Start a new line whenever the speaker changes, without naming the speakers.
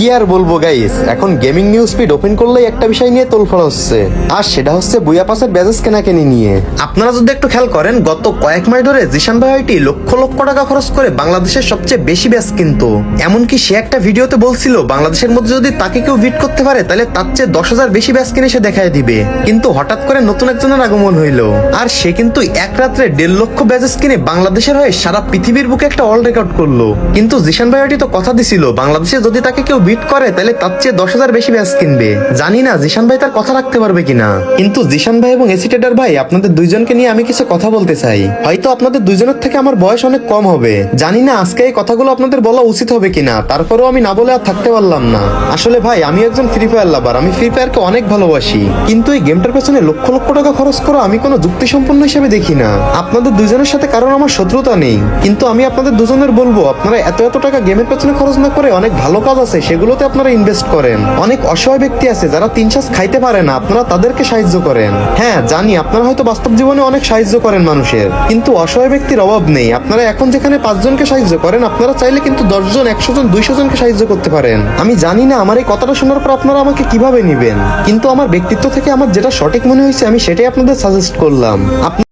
কি আর বলব গাইস এখন গেমিং নিউজ ফিড ওপেন করলেই একটা বিষয় নিয়ে তোলফড় হচ্ছে। আর সেটা হচ্ছে বুয়া পাসের ব্যাজেস কেনাকেনি নিয়ে। আপনারা যদি একটু খেয়াল করেন, গত কয়েক মাস ধরে জিশান ভাইটি লক্ষ লক্ষ টাকা খরচ করে বাংলাদেশের সবচেয়ে বেশি ব্যাচ কিনতো। এমনকি সে একটা ভিডিওতে বলছিল, বাংলাদেশের মধ্যে যদি তাকে কেউ বিট করতে পারে, তাহলে তার চেয়ে দশ হাজার বেশি ব্যাচ কিনে সে দেখায় দিবে। কিন্তু হঠাৎ করে নতুন একজনের আগমন হইল। আর সে কিন্তু এক রাত্রে দেড় লক্ষ ব্যাচেস কিনে বাংলাদেশের হয়ে সারা পৃথিবীর বুকে একটা অল রেকর্ড করল। কিন্তু জিশান ভাইটি তো কথা দিছিল, বাংলাদেশে যদি তাকে কেউ বিট করে, তাহলে তার চেয়ে দশ হাজার বেশি ব্যাচ কিনবে। জানি না, জিশান ভাই তার কথা রাখতে পারবে কিনা। কিন্তু জিশান ভাই এবং এসিটেডার ভাই, আপনাদের দুইজনকে নিয়ে আমি কিছু কথা বলতে চাই। হয়তো আপনাদের দুইজনের থেকে আমার বয়স অনেক কম হবে। জানি না আজকে এই কথাগুলো আপনাদের বলা উচিত হবে কিনা, তারপরেও আমি না বলে আর থাকতে পারলাম না। আসলে ভাই, আমি একজন ফ্রি ফায়ার লাভার আমি ফ্রি ফায়ারকে অনেক ভালোবাসি। কিন্তু এই গেমটার পেছনে লক্ষ লক্ষ টাকা খরচ করা আমি কোনো যুক্তি সম্পন্ন হিসেবে দেখি না। আপনাদের দুজনের সাথে কারণ আমার শত্রুতা নেই। কিন্তু আমি আপনাদের দুজনের বলব, আপনারা এত এত টাকা গেমের পেছনে খরচ না করে অনেক ভালো কাজ আছে সেগুলোতে আপনারা ইনভেস্ট করেন। অনেক অসহায় ব্যক্তি আছে যারা তিন শ্বাস খাইতে পারে না, আপনারা তাদেরকে সাহায্য করেন। হ্যাঁ জানি আপনারা হয়তো বাস্তব জীবনে অনেক সাহায্য করেন মানুষের, কিন্তু অসহায় ব্যক্তির অভাব নেই। আপনারা এখন যেখানে পাঁচজনকে সাহায্য করেন, আপনারা চাইলে কিন্তু দশজন একশো জন দুইশো জনকে সাহায্য করতে পারেন। আমি জানি না, আমার এই কথাটা শোনার পর আপনারা আমাকে কীভাবে নিবেন? কিন্তু আমার ব্যক্তিত্ব থেকে আমার যেটা সঠিক মনে হয়েছে, আমি সেটাই আপনাদের সাজেস্ট করলাম।